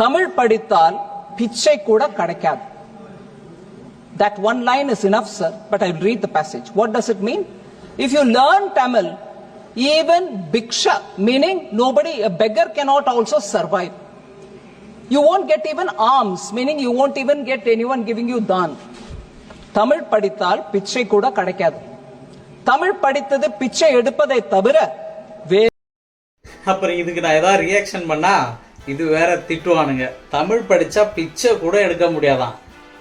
தமிழ் படித்தால் பிச்சை கூட கிடைக்காது That one line is enough, sir, but I'll read the passage. What does it mean? If you learn Tamil, even bhiksha, meaning nobody, a beggar cannot also survive. You won't get even alms, meaning you won't even get anyone giving you dan. Tamil படித்தால் பிச்சை கூட கிடைக்காது தமிழ் படித்தது பிச்சை எடுப்பதை தவிர வே அப்புறம் இதுக்கு நான் ஏதாவது ரியாக்ஷன் பண்ணா இது வேற திட்டுவானுங்க. தமிழ் படித்தா பிச்சை கூட எடுக்க முடியாதான்.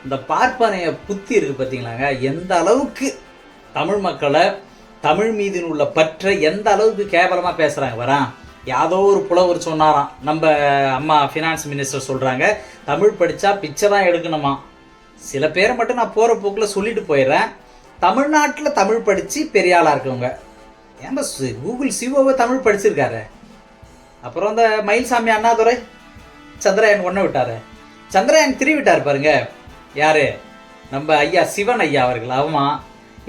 இந்த பார்ப்பனைய புத்தி இருக்கு பார்த்தீங்களாங்க எந்த அளவுக்கு தமிழ் மக்களை தமிழ் மீது உள்ள பற்றை எந்த அளவுக்கு கேவலமாக பேசுகிறாங்க வரான் யாதோ ஒரு புலவர் சொன்னாராம். நம்ம அம்மா ஃபினான்ஸ் மினிஸ்டர் சொல்கிறாங்க தமிழ் படித்தா பிச்சை தான் எடுக்கணுமா? சில பேரை மட்டும் நான் போகிற போக்கில் சொல்லிட்டு போயிடுறேன். தமிழ்நாட்டில் தமிழ் படித்து பெரிய ஆளாக இருக்கவங்க. ஏன்பா கூகுள் சிஓவை தமிழ் படிச்சிருக்காரு? அப்புறம் இந்த மயில்சாமி அண்ணாதுரை சந்திரயான் ஒன்று விட்டாரு. சந்திரயான் திரி விட்டார் பாருங்க. யாரு? நம்ம ஐயா சிவன் ஐயா அவர்கள். ஆமாம்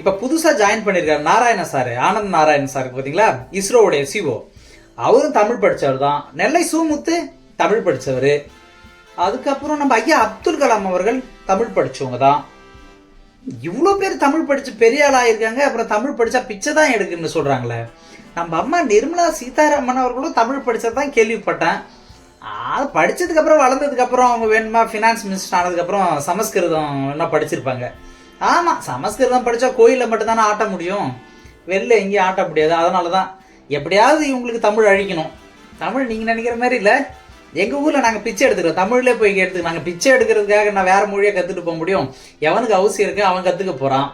இப்போ புதுசாக ஜாயின் பண்ணியிருக்காரு நாராயண சார் ஆனந்த் நாராயண் சார் பார்த்தீங்களா இஸ்ரோவுடைய சிஓ. அவரும் தமிழ் படித்தவர் தான். நெல்லை சூமுத்து தமிழ் படித்தவர் அதுக்கப்புறம் நம்ம ஐயா அப்துல் கலாம் அவர்கள் தமிழ் படித்தவங்க தான். இவ்வளோ பேர் தமிழ் படித்து பெரிய ஆளாக இருக்காங்க அப்புறம் தமிழ் படித்தா பிச்சை தான் எடுக்குன்னு சொல்கிறாங்களே நம்ம அம்மா நிர்மலா சீதாராமன் அவர்களும் தமிழ் படித்ததான் கேள்விப்பட்டேன். அது படித்ததுக்கப்புறம் வளர்ந்ததுக்கப்புறம் அவங்க வேணுமா? ஃபினான்ஸ் மினிஸ்டர் ஆனதுக்கப்புறம் சமஸ்கிருதம் என்ன படிச்சிருப்பாங்க. ஆமாம் சமஸ்கிருதம் படித்தா கோயிலில் மட்டும்தானே ஆட்ட முடியும். வெளில எங்கேயும் ஆட்ட முடியாது. அதனால தான் எப்படியாவது இவங்களுக்கு தமிழ் அழிக்கணும். தமிழ் நீங்கள் நினைக்கிற மாதிரி இல்லை. எங்கள் ஊரில் நாங்கள் பிச்சை எடுத்துக்கிறோம். தமிழ்லேயே போய் எடுத்து நாங்கள் பிச்சை எடுக்கிறதுக்காக நான் வேறு மொழியை கற்றுட்டு போக முடியும்? எவனுக்கு அவசியம் இருக்கு? அவன் கற்றுக்க போகிறான்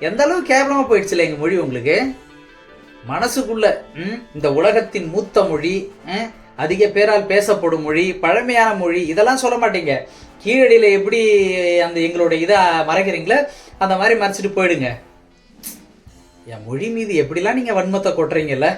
எந்த அளவுக்கு கேவலமாக போயிடுச்சுல எங்கள் மொழி உங்களுக்கு? மனசுக்குள்ள ம், இந்த உலகத்தின் மூத்த மொழி அதிக பேரால் பேசப்படும் மொழி பழமையான மொழி இதெல்லாம் சொல்ல மாட்டீங்க. கீழடியில் எப்படி அந்த எங்களோட இதை மறைக்கிறீங்களோ அந்த மாதிரி மறைச்சிட்டு போயிடுங்க. என் மொழி மீது எப்படிலாம் நீங்கள் வன்மத்தை கொட்டுறீங்கல்ல?